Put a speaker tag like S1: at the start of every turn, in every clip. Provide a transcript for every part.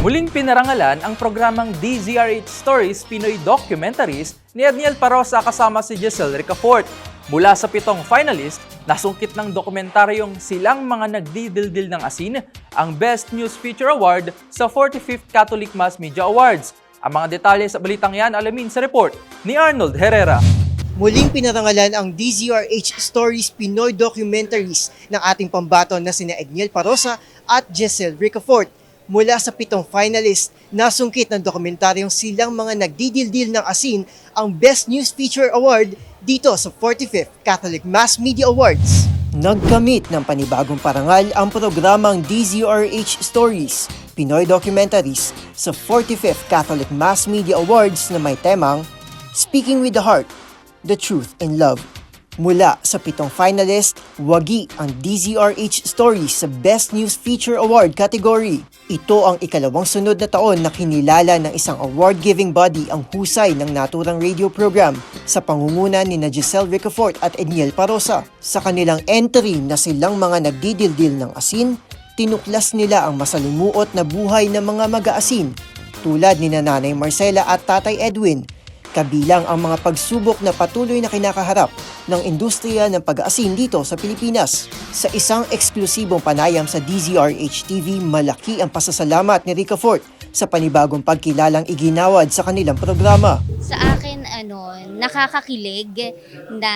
S1: Muling pinarangalan ang programang DZRH Stories Pinoy Documentaries ni Adniel Parosa kasama si Giselle Ricafort. Mula sa pitong finalist, nasungkit ng dokumentaryong Silang Mga Nagdidildil ng Asin ang Best News Feature Award sa 45th Catholic Mass Media Awards. Ang mga detalye sa balitang yan alamin sa report ni Arnold Herrera.
S2: Muling pinarangalan ang DZRH Stories Pinoy Documentaries ng ating pambaton na sina Edniel Parosa at Giselle Ricafort. Mula sa pitong finalist, nasungkit ng dokumentaryong silang mga nagdidildil ng asin ang Best News Feature Award dito sa 45th Catholic Mass Media Awards. Nagkamit ng panibagong parangal ang programang DZRH Stories, Pinoy Documentaries sa 45th Catholic Mass Media Awards na may temang Speaking with the Heart, The Truth in Love. Mula sa pitong finalist, wagi ang DZRH Stories sa Best News Feature Award category. Ito ang ikalawang sunod na taon na kinilala ng isang award-giving body ang husay ng naturang radio program sa pangunguna ni na Giselle Ricafort at Edniel Parosa. Sa kanilang entry na silang mga nagdidildil ng asin, tinuklas nila ang masalimuot na buhay ng mga mag-aasin tulad ni Nanay Marcela at Tatay Edwin kabilang ang mga pagsubok na patuloy na kinakaharap ng industriya ng pag-aasin dito sa Pilipinas. Sa isang eksklusibong panayam sa DZRH TV, malaki ang pasasalamat ni Rica Fort sa panibagong pagkilalang iginawad sa kanilang programa.
S3: sa akin ano nakakakilig na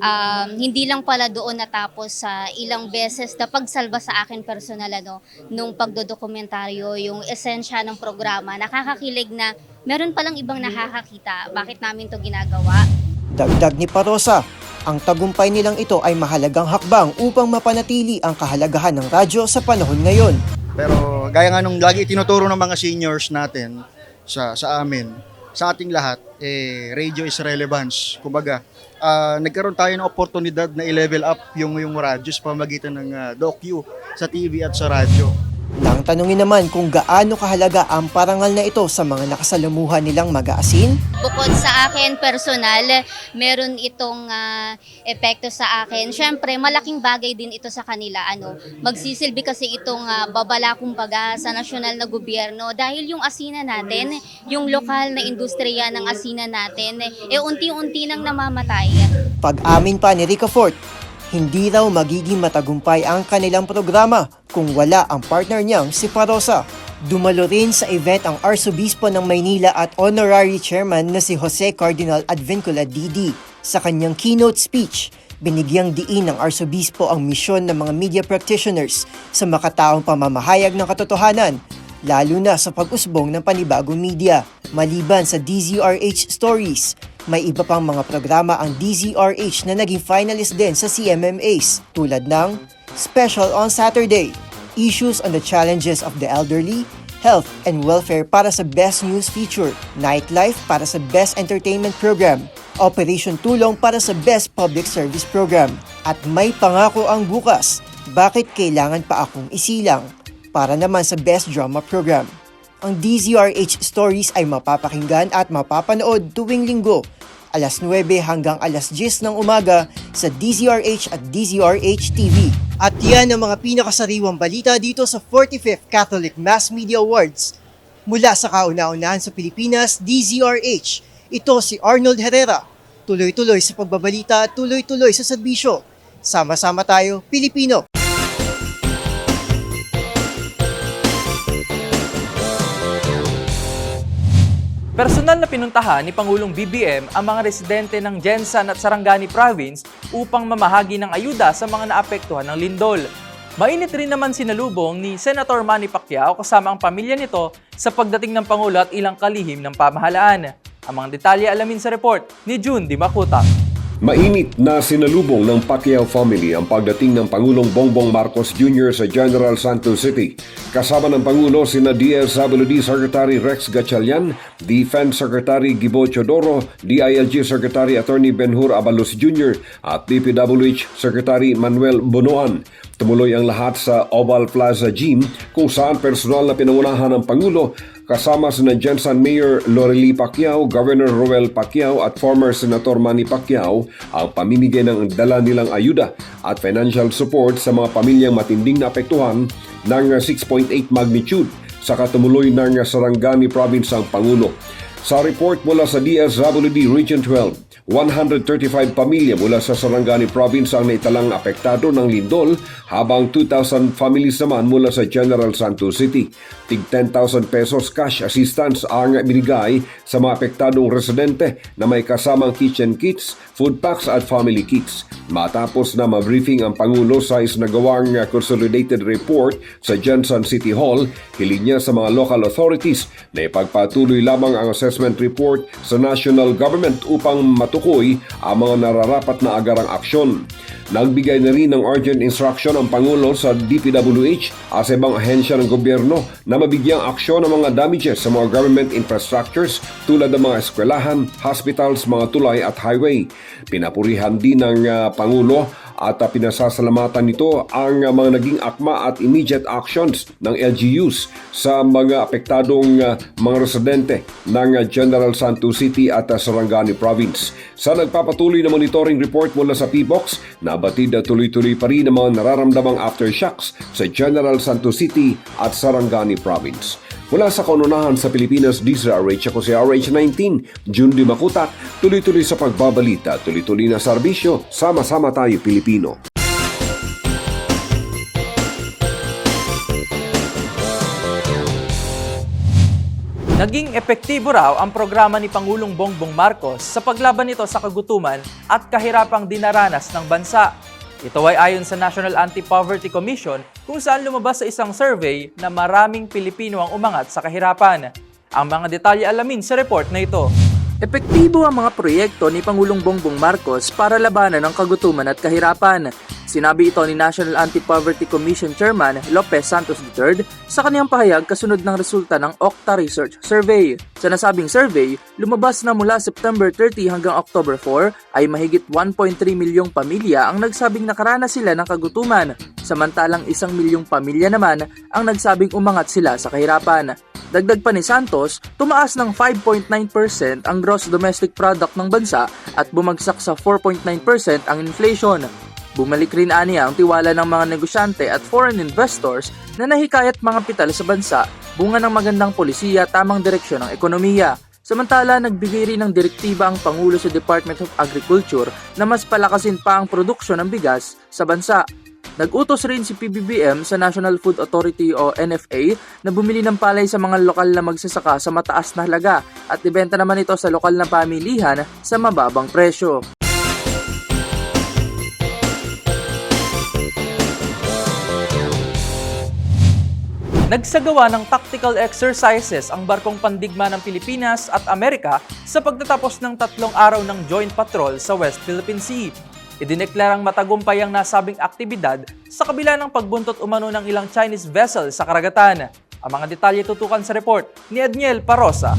S3: um, hindi lang pala doon natapos sa ilang beses na pagsalba sa akin personal ano nung pagdodokumentaryo yung esensya ng programa nakakakilig na meron palang ibang nakakakita bakit namin to ginagawa
S2: Dagdag ni Parosa, ang tagumpay nilang ito ay mahalagang hakbang upang mapanatili ang kahalagahan ng radyo sa panahon ngayon.
S4: Pero gaya nga nung lagi tinuturo ng mga seniors natin sa sa amin, sa ating lahat, eh, radio is relevance. Kumbaga, ah, nagkaroon tayo ng oportunidad na i-level up yung, yung radyo sa pamagitan ng ah, docu sa TV at sa radyo.
S2: Nang tanungin naman kung gaano kahalaga ang parangal na ito sa mga nakasalamuhan nilang mag-aasin,
S3: bukod sa akin personal meron itong ah, epekto sa akin. Syempre malaking bagay din ito sa kanila. Ano magsisilbi kasi itong ah, babala kumbaga sa nasyonal na gobyerno. Dahil yung asina natin yung lokal na industriya ng asina natin eh unti-unti nang namamatay.
S2: Pag-amin pa ni Rica Fort, hindi raw magiging matagumpay ang kanilang programa kung wala ang partner niyang si Parosa. Dumalo rin sa event ang Arsobispo ng Maynila at Honorary Chairman na si Jose Cardinal Advincula DD. Sa kanyang keynote speech, binigyang diin ng Arsobispo ang misyon ng mga media practitioners sa makataong pamamahayag ng katotohanan lalo na sa pag-usbong ng panibagong media. Maliban sa DZRH Stories, may iba pang mga programa ang DZRH na naging finalist din sa CMMAs tulad ng Special on Saturday, Issues on the Challenges of the Elderly, Health and Welfare para sa Best News Feature, Nightlife para sa Best Entertainment Program, Operation Tulong para sa Best Public Service Program. At may pangako ang bukas, bakit kailangan pa akong isilang para naman sa Best Drama Program. Ang DZRH stories ay mapapakinggan at mapapanood tuwing linggo, alas 9 hanggang alas 10 ng umaga sa DZRH at DZRH TV. At yan ang mga pinakasariwang balita dito sa 45th Catholic Mass Media Awards. Mula sa kauna-unahan sa Pilipinas, DZRH. Ito si Arnold Herrera. Tuloy-tuloy sa pagbabalita, tuloy-tuloy sa serbisyo. Sama-sama tayo, Pilipino.
S1: Personal na pinuntahan ni Pangulong BBM ang mga residente ng Jensan at Sarangani Province upang mamahagi ng ayuda sa mga naapektuhan ng lindol. Mainit rin naman sinalubong ni Senator Manny Pacquiao kasama ang pamilya nito sa pagdating ng Pangulo at ilang kalihim ng pamahalaan. Ang mga detalye alamin sa report ni June Di Makuta.
S5: Mainit na sinalubong ng Pacquiao family ang pagdating ng Pangulong Bongbong Marcos Jr. sa General Santos City. Kasama ng Pangulo sina DSWD Secretary Rex Gatchalian, Defense Secretary Gibo Chodoro, DILG Secretary Attorney Benhur Abalos Jr. at DPWH Secretary Manuel Bonoan. Tumuloy ang lahat sa Oval Plaza Gym kung saan personal na pinangunahan ng Pangulo kasama sina Jensen Mayor Lorely Pacquiao, Governor Roel Pacquiao at former Senator Manny Pacquiao ang pamimigay ng dala nilang ayuda at financial support sa mga pamilyang matinding naapektuhan ng 6.8 magnitude sa katumuloy ng Sarangani Province ang Pangulo. Sa report mula sa DSWD Region 12, 135 pamilya mula sa Sarangani Province ang naitalang apektado ng lindol habang 2,000 families naman mula sa General Santos City. Tig 10,000 pesos cash assistance ang binigay sa mga apektadong residente na may kasamang kitchen kits, food packs at family kits. Matapos na ma-briefing ang Pangulo sa isnagawang consolidated report sa Jensen City Hall, hiling niya sa mga local authorities na ipagpatuloy lamang ang assessment report sa national government upang matukoy ang mga nararapat na agarang aksyon. Nagbigay na rin ng urgent instruction ang Pangulo sa DPWH at sa ibang ahensya ng gobyerno na mabigyang aksyon ang mga damages sa mga government infrastructures tulad ng mga eskwelahan, hospitals, mga tulay at highway. Pinapurihan din ng ah, Pangulo at pinasasalamatan nito ang mga naging akma at immediate actions ng LGUs sa mga apektadong uh, mga residente ng General Santos City at Sarangani Province. Sa nagpapatuloy na monitoring report mula sa PBOX, nabatid na tuloy-tuloy pa rin ang mga nararamdamang aftershocks sa General Santos City at Sarangani Province. Mula sa kaununahan sa Pilipinas, DZRH ako si RH19, June Di Makutak, tuloy-tuloy sa pagbabalita, tuloy-tuloy na serbisyo, sama-sama tayo Pilipino.
S1: Naging epektibo raw ang programa ni Pangulong Bongbong Marcos sa paglaban nito sa kagutuman at kahirapang dinaranas ng bansa. Ito ay ayon sa National Anti-Poverty Commission kung saan lumabas sa isang survey na maraming Pilipino ang umangat sa kahirapan. Ang mga detalye alamin sa report na ito. Epektibo ang mga proyekto ni Pangulong Bongbong Marcos para labanan ang kagutuman at kahirapan. Sinabi ito ni National Anti-Poverty Commission Chairman Lopez Santos III sa kaniyang pahayag kasunod ng resulta ng Octa Research Survey. Sa nasabing survey, lumabas na mula September 30 hanggang October 4 ay mahigit 1.3 milyong pamilya ang nagsabing nakaranas sila ng kagutuman, samantalang isang milyong pamilya naman ang nagsabing umangat sila sa kahirapan. Dagdag pa ni Santos, tumaas ng 5.9% ang gross domestic product ng bansa at bumagsak sa 4.9% ang inflation. Bumalik rin aniya ang tiwala ng mga negosyante at foreign investors na nahikayat mga kapital sa bansa bunga ng magandang polisiya tamang direksyon ng ekonomiya. Samantala, nagbigay rin ng direktiba ang Pangulo sa Department of Agriculture na mas palakasin pa ang produksyon ng bigas sa bansa. Nag-utos rin si PBBM sa National Food Authority o NFA na bumili ng palay sa mga lokal na magsasaka sa mataas na halaga at ibenta naman ito sa lokal na pamilihan sa mababang presyo. Nagsagawa ng tactical exercises ang barkong pandigma ng Pilipinas at Amerika sa pagtatapos ng tatlong araw ng joint patrol sa West Philippine Sea. Idineklarang matagumpay ang nasabing aktibidad sa kabila ng pagbuntot umano ng ilang Chinese vessel sa karagatan. Ang mga detalye tutukan sa report ni Edniel Parosa.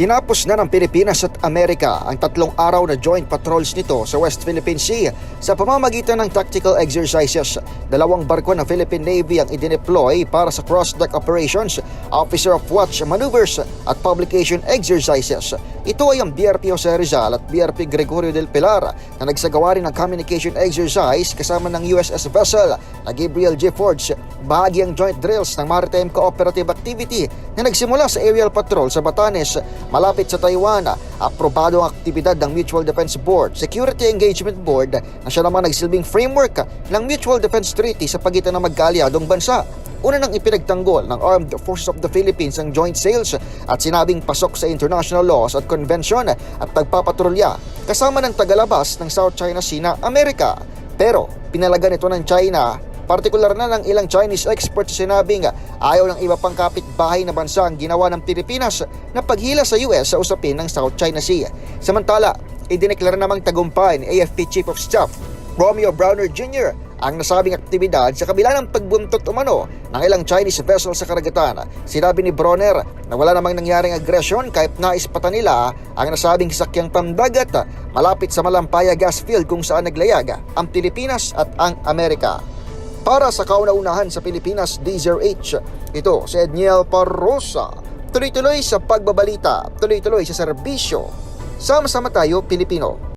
S6: Tinapos na ng Pilipinas at Amerika ang tatlong araw na joint patrols nito sa West Philippine Sea sa pamamagitan ng tactical exercises. Dalawang barko ng Philippine Navy ang idineploy para sa cross-deck operations, officer of watch maneuvers at publication exercises. Ito ay ang BRP Jose Rizal at BRP Gregorio del Pilar na nagsagawa rin ng communication exercise kasama ng USS vessel na Gabriel J. Forge. Bahagi ang joint drills ng Maritime Cooperative Activity na nagsimula sa aerial patrol sa Batanes malapit sa Taiwan. Aprobado ang aktibidad ng Mutual Defense Board, Security Engagement Board na siya naman nagsilbing framework ng Mutual Defense Treaty sa pagitan ng magkaliadong bansa. Una nang ipinagtanggol ng Armed Forces of the Philippines ang joint sales at sinabing pasok sa international laws at convention at pagpapatrolya kasama ng tagalabas ng South China Sea na Amerika. Pero pinalagan ito ng China Partikular na ng ilang Chinese experts sinabing ayaw ng iba pang kapitbahay na bansa ang ginawa ng Pilipinas na paghila sa US sa usapin ng South China Sea. Samantala, idineklara namang tagumpay ni AFP Chief of Staff Romeo Browner Jr. ang nasabing aktibidad sa kabila ng pagbuntot umano ng ilang Chinese vessel sa karagatan. Sinabi ni Bronner na wala namang nangyaring agresyon kahit naispatan nila ang nasabing sakyang pamdagat malapit sa Malampaya gas field kung saan naglayag ang Pilipinas at ang Amerika. Para sa kauna-unahan sa Pilipinas, DZRH, ito si Edniel Parrosa. Tuloy-tuloy sa pagbabalita, tuloy-tuloy sa serbisyo. Sama-sama tayo, Pilipino.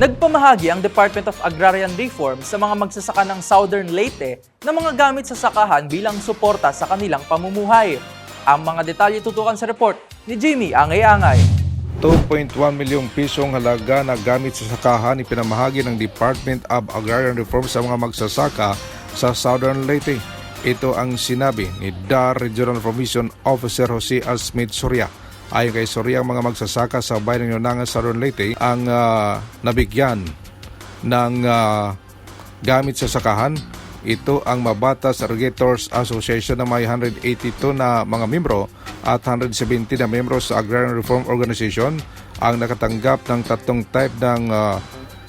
S1: Nagpamahagi ang Department of Agrarian Reform sa mga magsasaka ng Southern Leyte ng mga gamit sa sakahan bilang suporta sa kanilang pamumuhay. Ang mga detalye tutukan sa report ni Jimmy Angay-Angay.
S7: 2.1 milyong pisong halaga na gamit sa sakahan ipinamahagi ng Department of Agrarian Reform sa mga magsasaka sa Southern Leyte. Ito ang sinabi ni DAR Regional Provision Officer Jose R. Smith Soria. Ayon kay ang mga magsasaka sa bayan ng Yonangan, Southern Leyte ang ah, nabigyan ng ah, gamit sa sakahan. Ito ang Mabatas Irrigators Association na may 182 na mga membro at 170 na membro sa Agrarian Reform Organization ang nakatanggap ng tatlong type ng ah,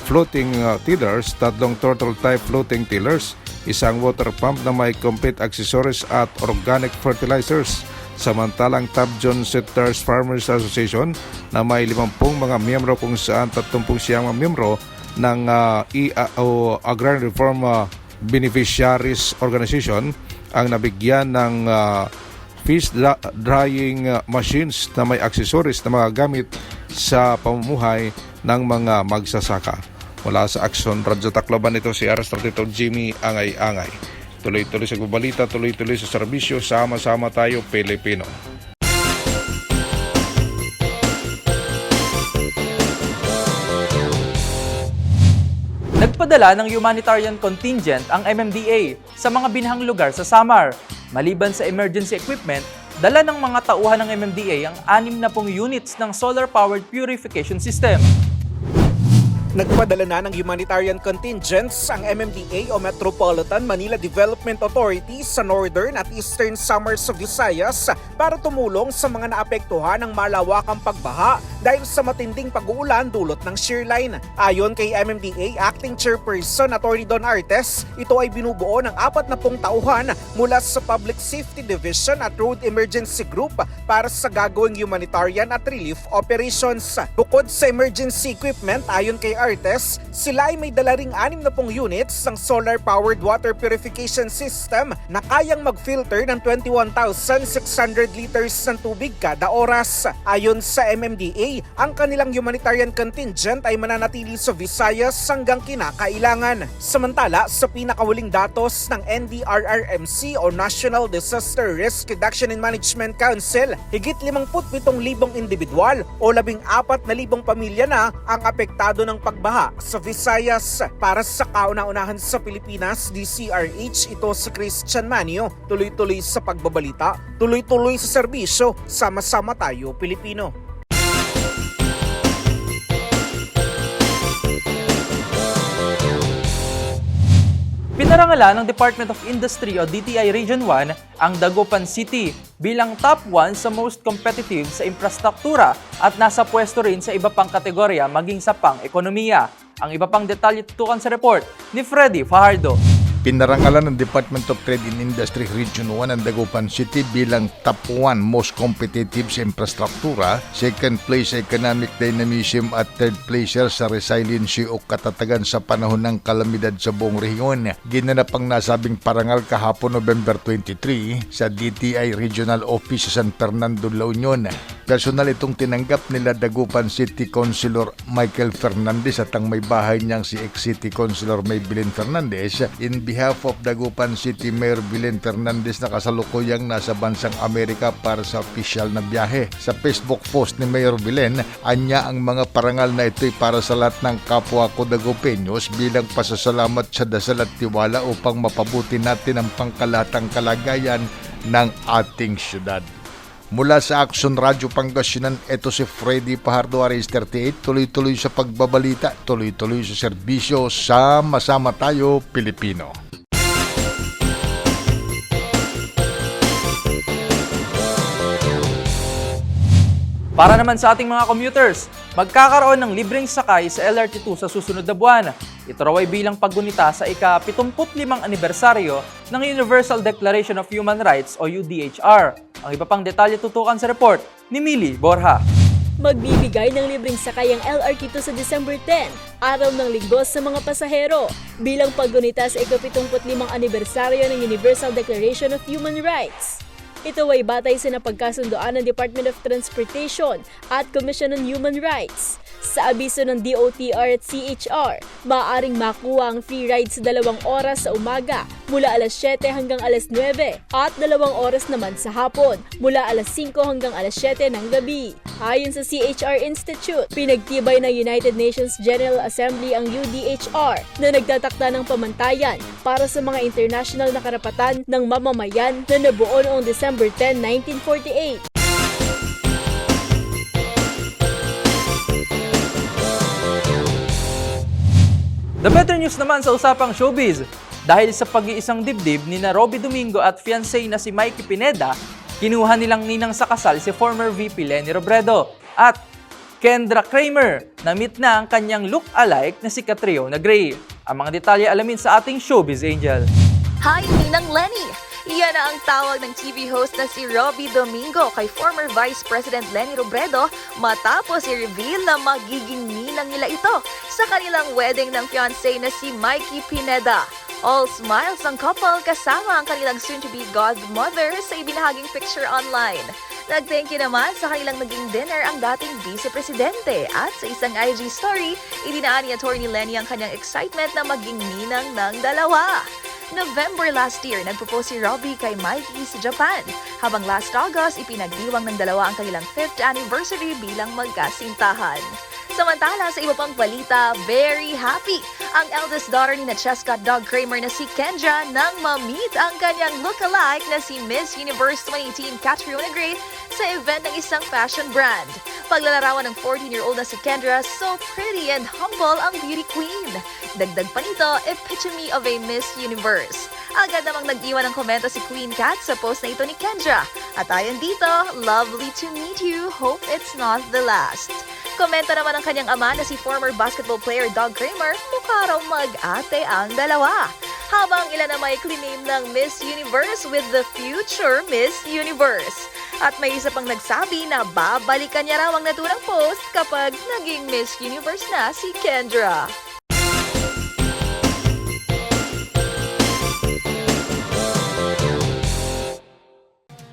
S7: floating ah, tillers, tatlong turtle type floating tillers, isang water pump na may complete accessories at organic fertilizers. Samantalang Tabjon Setters Farmers Association na may 50 mga miyembro kung saan 30 siyang miyembro ng ah, IAO Agrarian Reform ah, Beneficiaries Organization ang nabigyan ng ah, fish drying ah, machines na may accessories na mga gamit sa pamumuhay ng mga magsasaka. Mula sa Action Radyo Tacloban ito si Aras Tito Jimmy Angay-Angay. Tuloy-tuloy sa gubalita, tuloy-tuloy sa serbisyo, sama-sama tayo Pilipino.
S1: Nagpadala ng humanitarian contingent ang MMDA sa mga binahang lugar sa Samar. Maliban sa emergency equipment, dala ng mga tauhan ng MMDA ang 60 units ng solar-powered purification system.
S8: Nagpadala na ng humanitarian contingents ang MMDA o Metropolitan Manila Development Authority sa Northern at Eastern Samars of Visayas para tumulong sa mga naapektuhan ng malawakang pagbaha dahil sa matinding pag-uulan dulot ng shear line. Ayon kay MMDA Acting Chairperson Attorney Don Artes, ito ay binubuo ng apat na pong tauhan mula sa Public Safety Division at Road Emergency Group para sa gagawing humanitarian at relief operations. Bukod sa emergency equipment, ayon kay Artes, sila ay may dala ring 60 units ng solar-powered water purification system na kayang mag-filter ng 21,600 liters ng tubig kada oras. Ayon sa MMDA, ang kanilang humanitarian contingent ay mananatili sa Visayas hanggang kinakailangan. Samantala, sa pinakahuling datos ng NDRRMC o National Disaster Risk Reduction and Management Council, higit 57,000 individual o 14,000 pamilya na ang apektado ng pagbaha sa Visayas. Para sa kauna-unahan sa Pilipinas, DCRH, ito si Christian Manio. Tuloy-tuloy sa pagbabalita, tuloy-tuloy sa serbisyo, sama-sama tayo Pilipino.
S1: Pinarangalan ng Department of Industry o DTI Region 1 ang Dagupan City bilang top 1 sa most competitive sa infrastruktura at nasa pwesto rin sa iba pang kategorya maging sa pang-ekonomiya. Ang iba pang detalye tutukan sa report ni Freddy Fajardo.
S9: Pinarangalan ng Department of Trade and Industry Region 1 ang Dagupan City bilang top 1 most competitive sa infrastruktura, second place sa economic dynamism at third place sa resiliency o katatagan sa panahon ng kalamidad sa buong rehiyon. Ginanap ang nasabing parangal kahapon November 23 sa DTI Regional Office sa San Fernando, La Union. Personal itong tinanggap nila Dagupan City Councilor Michael Fernandez at ang may bahay niyang si ex-City Councilor Maybelline Fernandez in behalf of Dagupan City Mayor Belen Fernandez na kasalukuyang nasa bansang Amerika para sa official na biyahe. Sa Facebook post ni Mayor Belen, anya ang mga parangal na ito'y para sa lahat ng kapwa ko Dagupenyos bilang pasasalamat sa dasal at tiwala upang mapabuti natin ang pangkalatang kalagayan ng ating syudad. Mula sa Action Radio Pangasinan, ito si Freddy Pajardo Aris 38, tuloy-tuloy sa pagbabalita, tuloy-tuloy sa serbisyo, sama-sama tayo Pilipino.
S1: Para naman sa ating mga commuters, magkakaroon ng libreng sakay sa LRT2 sa susunod na buwan. Ito raw ay bilang paggunita sa ika-75 anibersaryo ng Universal Declaration of Human Rights o UDHR. Ang iba pang detalye tutukan sa report ni Mili Borja.
S10: Magbibigay ng libreng sakay ang LRT2 sa December 10, araw ng linggo sa mga pasahero, bilang paggunita sa ika-75 anibersaryo ng Universal Declaration of Human Rights. Ito ay batay sa napagkasundoan ng Department of Transportation at Commission on Human Rights. Sa abiso ng DOTR at CHR, maaaring makuha ang free ride sa dalawang oras sa umaga mula alas 7 hanggang alas 9 at dalawang oras naman sa hapon mula alas 5 hanggang alas 7 ng gabi. Ayon sa CHR Institute, pinagtibay ng United Nations General Assembly ang UDHR na nagtatakda ng pamantayan para sa mga international na karapatan ng mamamayan na nabuo noong December 10, 1948.
S1: The better news naman sa usapang showbiz. Dahil sa pag-iisang dibdib ni na Robby Domingo at fiancé na si Mikey Pineda, kinuha nilang ninang sa kasal si former VP Lenny Robredo at Kendra Kramer na meet na ang kanyang look-alike na si Catriona Gray. Ang mga detalye alamin sa ating Showbiz Angel.
S11: Hi, Ninang Lenny! Iyan na ang tawag ng TV host na si Robbie Domingo kay former Vice President Lenny Robredo matapos i-reveal na magiging ninang nila ito sa kanilang wedding ng fiancé na si Mikey Pineda. All smiles ang couple kasama ang kanilang soon-to-be godmother sa ibinahaging picture online. Nag-thank you naman sa kanilang naging dinner ang dating Vice Presidente at sa isang IG story, idinaan ni Atty. Lenny ang kanyang excitement na maging ninang ng dalawa. November last year, nagpropose si Robbie kay Mikey sa Japan. Habang last August, ipinagdiwang ng dalawa ang kanilang 5th anniversary bilang magkasintahan. Samantala, sa iba pang balita, very happy ang eldest daughter ni na Cheska Dog Kramer na si Kendra nang ma-meet ang kanyang look-alike na si Miss Universe 2018 Catriona Gray sa event ng isang fashion brand. Paglalarawan ng 14-year-old na si Kendra, so pretty and humble ang beauty queen. Dagdag pa nito, epitome of a Miss Universe. Agad namang nag-iwan ng komento si Queen Cat sa post na ito ni Kendra. At ayon dito, lovely to meet you, hope it's not the last. Komento naman ng kanyang ama na si former basketball player Doug Kramer, mukha raw mag-ate ang dalawa. Habang ilan na may claim ng Miss Universe with the future Miss Universe. At may isa pang nagsabi na babalikan niya raw ang naturang post kapag naging Miss Universe na si Kendra.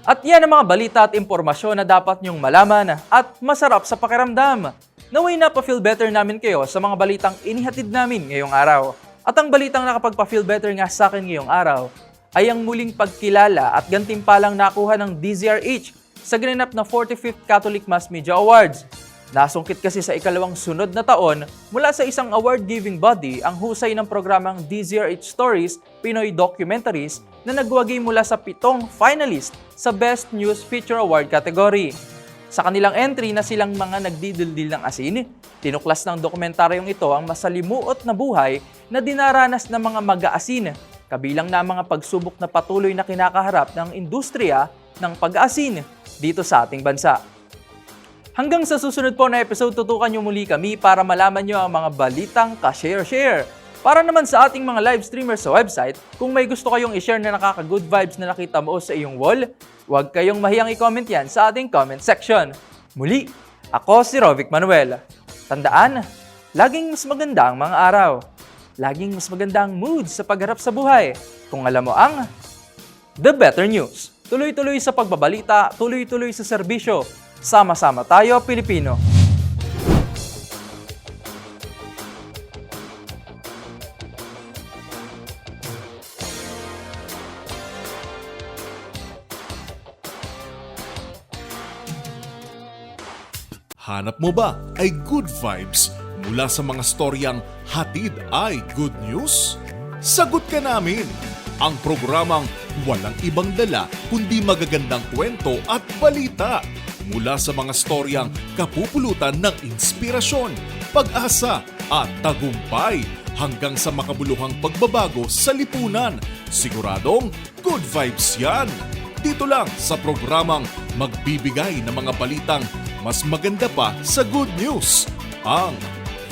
S1: At yan ang mga balita at impormasyon na dapat nyong malaman at masarap sa pakiramdam. Naway na pa-feel better namin kayo sa mga balitang inihatid namin ngayong araw. At ang balitang nakapagpa-feel better nga sa akin ngayong araw ay ang muling pagkilala at gantimpalang nakuha ng DZRH sa ginanap na 45th Catholic Mass Media Awards. Nasungkit kasi sa ikalawang sunod na taon mula sa isang award-giving body ang husay ng programang DZRH Stories Pinoy Documentaries na nagwagi mula sa pitong finalist sa Best News Feature Award category. Sa kanilang entry na silang mga nagdidildil ng asin, tinuklas ng dokumentaryong ito ang masalimuot na buhay na dinaranas ng mga mag-aasin, kabilang na mga pagsubok na patuloy na kinakaharap ng industriya ng pag-aasin dito sa ating bansa. Hanggang sa susunod po na episode, tutukan nyo muli kami para malaman nyo ang mga balitang ka-share-share. Para naman sa ating mga live streamers sa website, kung may gusto kayong i-share na nakaka-good vibes na nakita mo sa iyong wall, huwag kayong mahiyang i-comment yan sa ating comment section. Muli, ako si Rovic Manuel. Tandaan, laging mas maganda ang mga araw. Laging mas maganda ang mood sa pagharap sa buhay. Kung alam mo ang The Better News. Tuloy-tuloy sa pagbabalita, tuloy-tuloy sa serbisyo. Sama-sama tayo, Pilipino.
S12: Hanap mo ba ay good vibes mula sa mga storyang hatid ay good news? Sagot ka namin! Ang programang walang ibang dala kundi magagandang kwento at balita mula sa mga storyang kapupulutan ng inspirasyon, pag-asa at tagumpay hanggang sa makabuluhang pagbabago sa lipunan. Siguradong good vibes yan! Dito lang sa programang magbibigay ng mga balitang mas maganda pa sa good news. Ang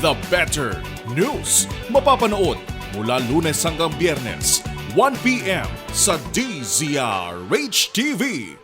S12: The Better News. Mapapanood mula lunes hanggang biyernes, 1pm sa DZRH TV.